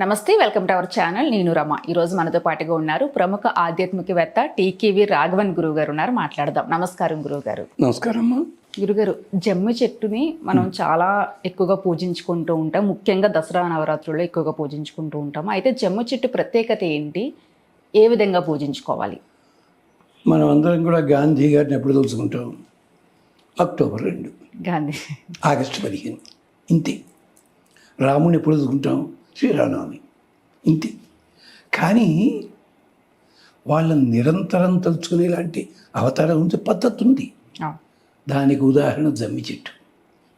నమస్తే welcome to our channel. నేను రమ. ఈ రోజు మనతో పాటుగా ఉన్నారు ప్రముఖ ఆధ్యాత్మికవేత్త టీకేవి రాఘవన్ గురువు గారు ఉన్నారు. మాట్లాడదాం. నమస్కారం గురువు గారు నమస్కారం గురుగారు జమ్మి చెట్టుని మనం చాలా ఎక్కువగా పూజించుకుంటూ ఉంటాం. ముఖ్యంగా దసరా నవరాత్రుల్లో ఎక్కువగా పూజించుకుంటూ ఉంటాం. అయితే జమ్మి చెట్టు ప్రత్యేకత ఏంటి? ఏ విధంగా పూజించుకోవాలి? మనం అందరం కూడా గాంధీ గారిని ఎప్పుడు తెలుసుకుంటాం అక్టోబర్ రెండు. గాంధీ. ఆగస్టు పదిహేను. ఇంతే. రాముని ఎప్పుడు తెలుసుకుంటాం శ్రీరామనవమి. ఇంతే. కానీ వాళ్ళని నిరంతరం తలుచుకునే లాంటి అవతారం ఉంది పద్ధతి ఉంది. దానికి ఉదాహరణ జమ్మి చెట్టు.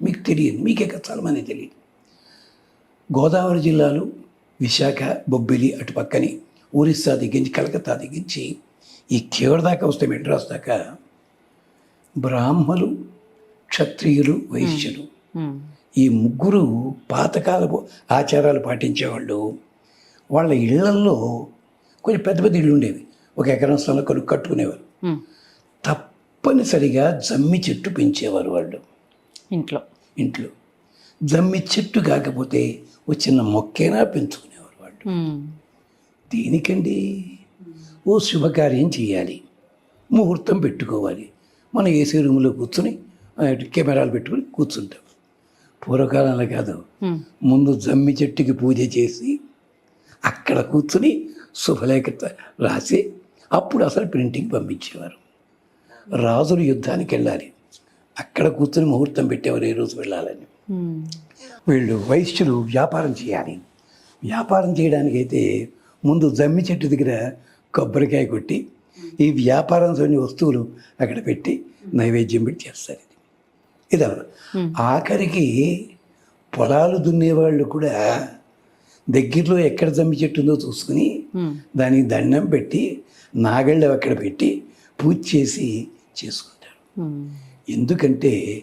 మీకు తెలియదు. మీకే చాలామంది తెలియదు. గోదావరి జిల్లాలో విశాఖ బొబ్బిలి అటు పక్కని ఒరిస్సా దిగించి కలకత్తా దిగించి ఈ కేవడ దాకా వస్తే మెడ్రాస్ దాకా బ్రాహ్మలు క్షత్రియులు వైశ్యులు ఈ ముగ్గురు పాతకాలపు ఆచారాలు పాటించేవాళ్ళు. వాళ్ళ ఇళ్ళల్లో కొంచెం పెద్ద పెద్ద ఇళ్ళు ఉండేవి. ఒక ఎకరం స్థలంలో కొనుక్కు కట్టుకునేవారు. తప్పనిసరిగా జమ్మి చెట్టు పెంచేవారు వాళ్ళు. ఇంట్లో. ఇంట్లో. జమ్మి చెట్టు కాకపోతే ఓ చిన్న మొక్కైనా పెంచుకునేవారు వాళ్ళు. దేనికండి ఓ శుభకార్యం చేయాలి. ముహూర్తం పెట్టుకోవాలి. మనం ఏసీ రూమ్లో కూర్చొని కెమెరాలు పెట్టుకుని కూర్చుంటాం. పూర్వకాలంలో కాదు. ముందు జమ్మి చెట్టుకి పూజ చేసి అక్కడ కూర్చుని శుభలేఖ రాసి అప్పుడు అసలు ప్రింటింగ్ పంపించేవారు. రాజులు యుద్ధానికి వెళ్ళాలి. అక్కడ కూర్చుని ముహూర్తం పెట్టేవారు ఏ రోజు వెళ్ళాలని. వీళ్ళు వైశ్యులు వ్యాపారం చేయాలి. వ్యాపారం చేయడానికైతే ముందు జమ్మి చెట్టు దగ్గర కొబ్బరికాయ కొట్టి ఈ వ్యాపారం వస్తువులు అక్కడ పెట్టి నైవేద్యం పెట్టి చేస్తారు. ఇది ఇది అవరు. ఆఖరికి పొలాలు దున్నేవాళ్ళు కూడా దగ్గరలో ఎక్కడ జమ్మి చెట్టు ఉందో చూసుకుని దానికి దండం పెట్టి నాగళ్ళు అక్కడ పెట్టి పూజ చేసి చేసుకుంటారు. ఎందుకంటే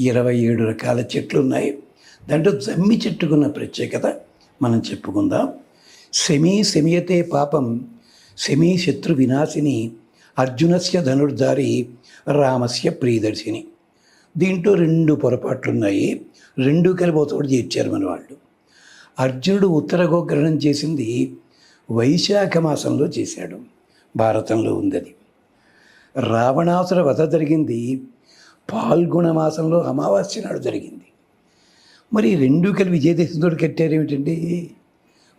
ఇరవై ఏడు రకాల చెట్లు ఉన్నాయి. దాంట్లో జమ్మి చెట్టుకున్న ప్రత్యేకత మనం చెప్పుకుందాం. శమీ శమీయతే పాపం శమీ శత్రు వినాశిని అర్జునస్య ధనుర్ధారి రామస్య ప్రియదర్శిని. దీంట్లో రెండు పొరపాట్లు ఉన్నాయి రెండు కలిపి ఒక చోట చేర్చారు మన వాళ్ళు. అర్జునుడు ఉత్తర గోగ్రహణం చేసింది వైశాఖ మాసంలో చేశాడు. భారతంలో ఉంది అది రావణాసుర వధ జరిగింది. పాల్గొన మాసంలో అమావాస్య నాడు జరిగింది. మరి రెండు కలిపి విజయదశమితో కట్టారు ఏమిటండి?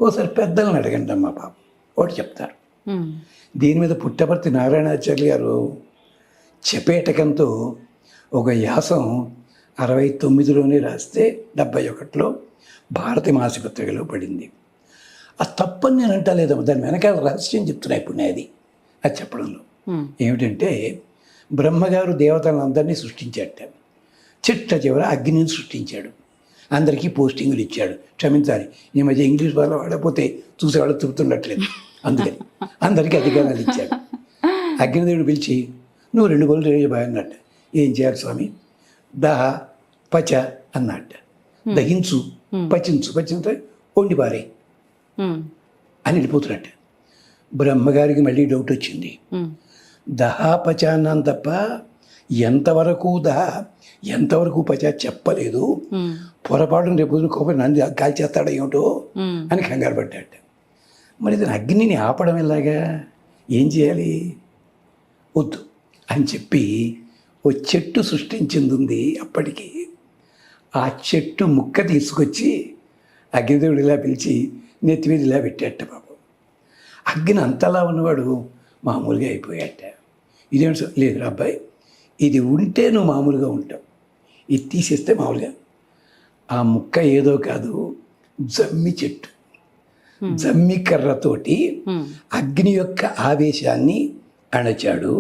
ఓసారి పెద్దలను అడగండి అమ్మా పాపం. ఒకటి చెప్తారు దీని మీద పుట్టపర్తి నారాయణాచార్య గారు చపేటకంతో ఒక యాసం అరవై తొమ్మిదిలోనే రాస్తే డెబ్బై ఒకటిలో భారతి మాసపత్రికలో పడింది. ఆ తప్పని నేను అంటా లేదమ్మా దాని వెనకాల రహస్యం చెప్తున్నా ఇప్పుడు అది అది చెప్పడంలో. ఏమిటంటే బ్రహ్మగారు దేవతలందరినీ సృష్టించాట చిట్ట చివర అగ్నిని సృష్టించాడు. అందరికీ పోస్టింగులు ఇచ్చాడు. క్షమించాలి ఈ మధ్య ఇంగ్లీష్ వాళ్ళ వాడకపోతే చూసేవాళ్ళు తిరుగుతుండట్లేదు అందుకని అందరికీ అధికారాలు ఇచ్చాడు. అగ్నిదేవుడు పిలిచి నువ్వు రెండు గోళ్ళు రేజు బాగా అన్నట్టు. ఏం చేయాలి స్వామి? దహ పచ అన్నట్ట దహించు పచించు. పచించు వండి పారే అని వెళ్ళిపోతున్నట్టు. బ్రహ్మగారికి మళ్ళీ డౌట్ వచ్చింది. దహా పచ అన్నాను తప్ప ఎంతవరకు దహ ఎంతవరకు పచ చెప్పలేదు. పొరపాటున రేపు కోపం నన్ను కాల్చేస్తాడో ఏమిటో అని కంగారు పడ్డాట. మరి ఇతను అగ్నిని ఆపడం ఎలాగా? ఏం చేయాలి? వద్దు అని చెప్పి ఓ చెట్టు సృష్టించింది ఉంది అప్పటికి. ఆ చెట్టు ముక్క తీసుకొచ్చి అగ్నిదేవుడు ఇలా పిలిచి నెత్తి మీద ఇలా పెట్టేట పాపం అగ్ని అంతలా ఉన్నవాడు మామూలుగా అయిపోయాట. సార్ లేదు అబ్బాయి ఇది ఉంటే నువ్వు మామూలుగా ఉంటావు. ఇది తీసేస్తే మామూలుగా. ఆ ముక్క ఏదో కాదు జమ్మి చెట్టు. జమ్మి కర్రతోటి అగ్ని యొక్క ఆవేశాన్ని అణచాడు.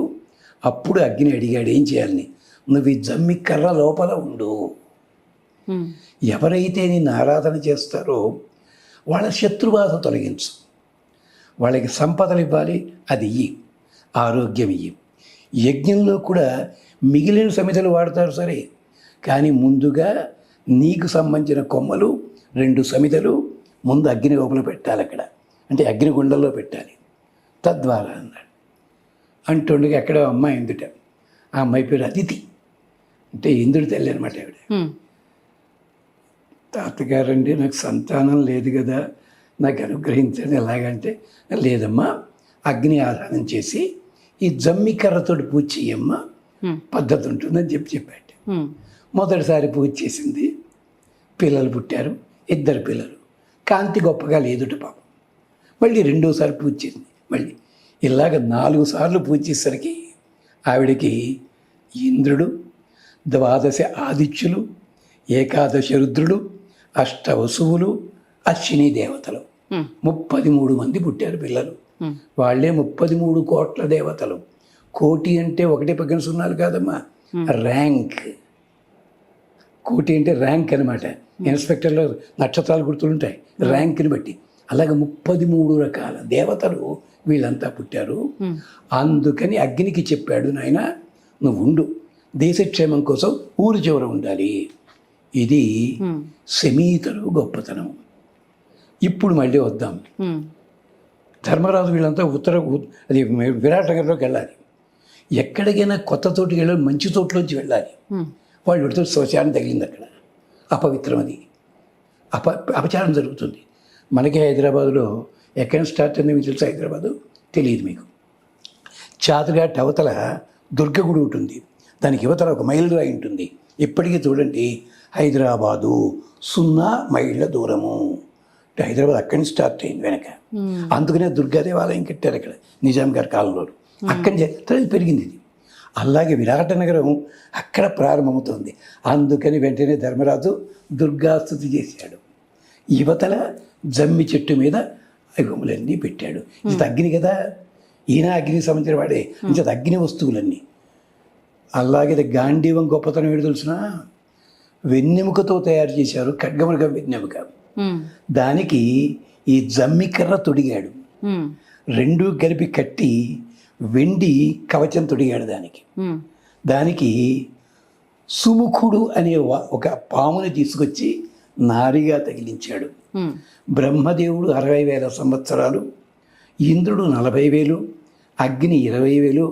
అప్పుడు అగ్ని అడిగాడు ఏం చేయాలని? నువ్వు ఈ జమ్మి కర్ర లోపల ఉండు. ఎవరైతే నిన్ను ఆరాధన చేస్తారో వాళ్ళ శత్రుబాధ తొలగించు. వాళ్ళకి సంపదలు ఇవ్వాలి అది ఇయ్యి. ఆరోగ్యం ఇయ్యి. యజ్ఞంలో కూడా మిగిలిన సమితలు వాడతారు సరే కానీ ముందుగా నీకు సంబంధించిన కొమ్మలు రెండు సమితలు ముందు అగ్ని లోపల పెట్టాలి అక్కడ. అంటే అగ్నిగుండంలో పెట్టాలి. తద్వారా అన్నాడు. అంటుండగా ఎక్కడో అమ్మాయి ఎందుట ఆ అమ్మాయి పేరు అదితి. అంటే ఇంద్రుడి తల్లి అనమాట ఆవిడ. తాతగారండి నాకు సంతానం లేదు కదా నాకు అనుగ్రహించండి ఎలాగంటే లేదమ్మా అగ్ని ఆధానం చేసి ఈ జమ్మి కర్రతోటి పూజ చెయ్యమ్మా పద్ధతి ఉంటుందని చెప్పి చెప్పాడు మొదటిసారి పూజ చేసింది పిల్లలు పుట్టారు ఇద్దరు పిల్లలు. కాంతి గొప్పగా లేదుట పాపం. మళ్ళీ రెండోసారి పూజ చేసింది మళ్ళీ ఇలాగ నాలుగు సార్లు పూజ చేసేసరికి ఆవిడకి ఇంద్రుడు ద్వాదశ ఆదిత్యులు ఏకాదశ రుద్రుడు అష్ట వసువులు అశ్విని దేవతలు. ముప్పది మూడు మంది పుట్టారు పిల్లలు. వాళ్ళే ముప్పది మూడు కోట్ల దేవతలు. కోటి అంటే ఒకటి పక్కన సున్నాలు కాదమ్మా. ర్యాంక్. కోటి అంటే ర్యాంక్ అనమాట ఇన్స్పెక్టర్లో నక్షత్రాలు గుర్తులుంటాయి. ర్యాంక్ని బట్టి. అలాగే ముప్పది మూడు రకాల దేవతలు వీళ్ళంతా పుట్టారు. అందుకని అగ్నికి చెప్పాడు నాయన నువ్వు ఉండు. దేశక్షేమం కోసం ఊరి చివర ఉండాలి. ఇది శమీతలు గొప్పతనం. ఇప్పుడు మళ్ళీ వద్దాం. ధర్మరాజు వీళ్ళంతా ఉత్తర అది విరాట్ నగర్లోకి వెళ్ళాలి. ఎక్కడికైనా కొత్త తోటికి వెళ్ళాలి మంచి తోటలోంచి వెళ్ళాలి. వాళ్ళు పెడితే శ్మశానం తగిలింది అక్కడ. అపవిత్రం అది. అప అపచారం జరుగుతుంది. మనకి హైదరాబాదులో ఎక్కడ స్టార్ట్ అయింది మీకు తెలుసు హైదరాబాదు? తెలియదు మీకు. చాతుఘాట్ అవతల దుర్గ గుడి ఉంటుంది. దానికి యువతల ఒక మైలు రాయి ఉంటుంది. ఇప్పటికీ చూడండి హైదరాబాదు సున్నా మైళ్ళ దూరము. అంటే హైదరాబాద్ అక్కడి నుంచి స్టార్ట్ అయింది వెనక. అందుకనే దుర్గా దేవాలయం కట్టారు అక్కడ నిజాం గారి కాలంలో. అక్కడి నుంచి పెరిగింది ఇది. అలాగే విరాట నగరం అక్కడ ప్రారంభమవుతుంది. అందుకని వెంటనే ధర్మరాజు దుర్గాస్తుతి చేశాడు. యువతల జమ్మి చెట్టు మీద అగుములన్నీ పెట్టాడు. ఇది అగ్ని కదా? ఈయన అగ్నికి సంబంధించిన వాడే. ఇంత అగ్ని వస్తువులన్నీ. అలాగే గాంధీవం గొప్పతనం ఏంటి తెలిసిన? వెన్నెముకతో తయారు చేశారు ఖడ్గమృగ వెన్నెముక. దానికి ఈ జమ్మికర్ర తొడిగాడు. రెండు కలిపి కట్టి వెండి కవచం తొడిగాడు దానికి. దానికి సుముఖుడు అనే ఒక పాముని తీసుకొచ్చి నారిగా తగిలించాడు. బ్రహ్మదేవుడు అరవై వేల సంవత్సరాలు ఇంద్రుడు నలభై వేలు అగ్ని ఇరవై వేలు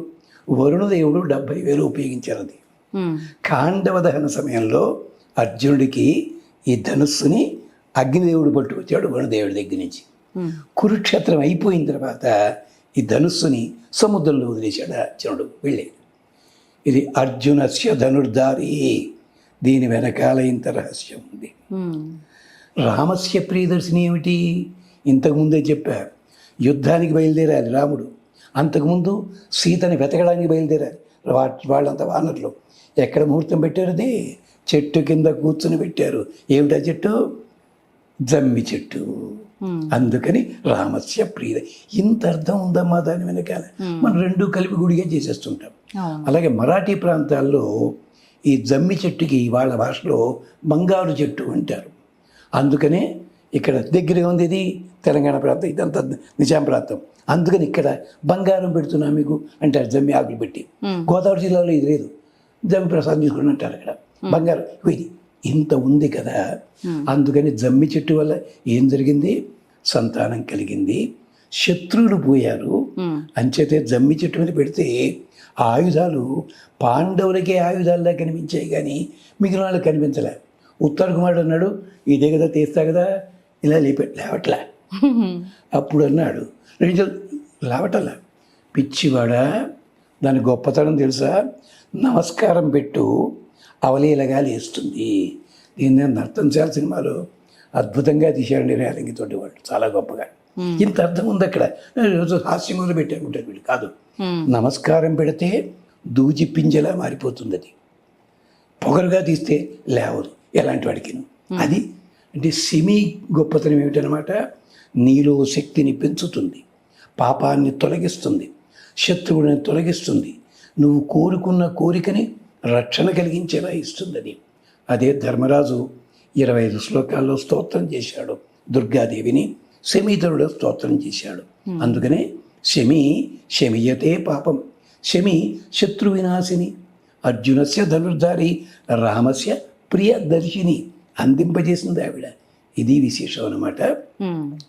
వరుణదేవుడు డెబ్భై వేలు ఉపయోగించారు అది ఉమ్, కాండవ దహన సమయంలో అర్జునుడికి ఈ ధనుస్సుని అగ్నిదేవుడు పట్టుకొచ్చాడు వరుణదేవుడి దగ్గర నుంచి. కురుక్షేత్రం అయిపోయిన తర్వాత ఈ ధనుస్సుని సముద్రంలో వదిలేశాడు అర్జునుడు. వెళ్ళి ఇది అర్జునస్య ధనుర్ధారి. దీని వెనకాల ఇంత రహస్యం ఉంది. రామస్య ప్రియదర్శిని ఏమిటి? ఇంతకుముందే చెప్పా యుద్ధానికి బయలుదేరాలి రాముడు. అంతకుముందు సీతని వెతకడానికి బయలుదేరాలి వా- వాళ్ళంతా వానరులు. ఎక్కడ ముహూర్తం పెట్టారు అది? చెట్టు కింద కూర్చుని పెట్టారు. ఏమిటా చెట్టు? జమ్మి చెట్టు. అందుకని రామస్య ప్రియ ఇంత అర్థం ఉందమ్మా దాని వెనకాల. మనం రెండు కలిపి గుడిగా చేసేస్తుంటాం. అలాగే మరాఠీ ప్రాంతాల్లో ఈ జమ్మి చెట్టుకి వాళ్ళ భాషలో బంగారు చెట్టు అంటారు. అందుకనే ఇక్కడ దగ్గర ఉంది ఇది తెలంగాణ ప్రాంతం ఇదంతా నిజాం ప్రాంతం. అందుకని ఇక్కడ బంగారం పెడుతున్నాం మీకు అంటారు జమ్మి ఆకులు పెట్టి. గోదావరి జిల్లాలో ఇది లేదు. జమ్మి ప్రసాదం తీసుకుని అంటారు అక్కడ బంగారం. ఇది ఇంత ఉంది కదా. అందుకని జమ్మి చెట్టు వల్ల ఏం జరిగింది? సంతానం కలిగింది. శత్రువులు పోయారు. అంచేతే జమ్మి చెట్టు మీద పెడితే ఆ ఆయుధాలు పాండవులకే ఆయుధాల్లా కనిపించాయి కానీ మిగిలిన వాళ్ళకి కనిపించలే. ఉత్తర కుమారుడు అన్నాడు ఇదే కదా తీస్తా కదా. ఇలా లేపే లేవట్లే. అప్పుడు అన్నాడు రెండు లేవటలా. పిచ్చివాడా దాని గొప్పతనం తెలుసా? నమస్కారం పెట్టు అవలీలగా లేస్తుంది దీన్ని నేను నర్తంశాల సినిమాలో అద్భుతంగా తీశారండి రేలంగితోటి వాళ్ళు చాలా గొప్పగా. ఇంత అర్థం ఉంది అక్కడ హాస్యం కూడా పెట్టానుకుంటారు వీళ్ళు. కాదు. నమస్కారం పెడితే దూచి పింజలా మారిపోతుంది అది పొగరుగా తీస్తే లేవదు ఎలాంటి వాడికి అది అంటే సిమి గొప్పతనం ఏమిటనమాట? నీలో శక్తిని పెంచుతుంది. పాపాన్ని తొలగిస్తుంది. శత్రువుని తొలగిస్తుంది. నువ్వు కోరుకున్న కోరికని రక్షణ కలిగించేలా ఇస్తుంది అది అదే ధర్మరాజు ఇరవై ఐదు శ్లోకాల్లో స్తోత్రం చేశాడు. దుర్గాదేవిని శమీధరుడు స్తోత్రం చేశాడు. అందుకనే శమి శమియతే పాపం. శమి శత్రు వినాశిని. అర్జునస్య ధనుర్ధారి రామస్య ప్రియదర్శిని అందింపజేసింది ఆవిడ. ఇది విశేషం అన్నమాట. ఉమ్.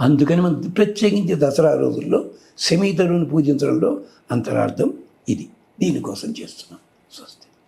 అందుకని మనం ప్రత్యేకించి దసరా రోజుల్లో శమీధరుని పూజించడంలో అంతరార్థం ఇది. దీనికోసం చేస్తున్నాం. స్వస్తి.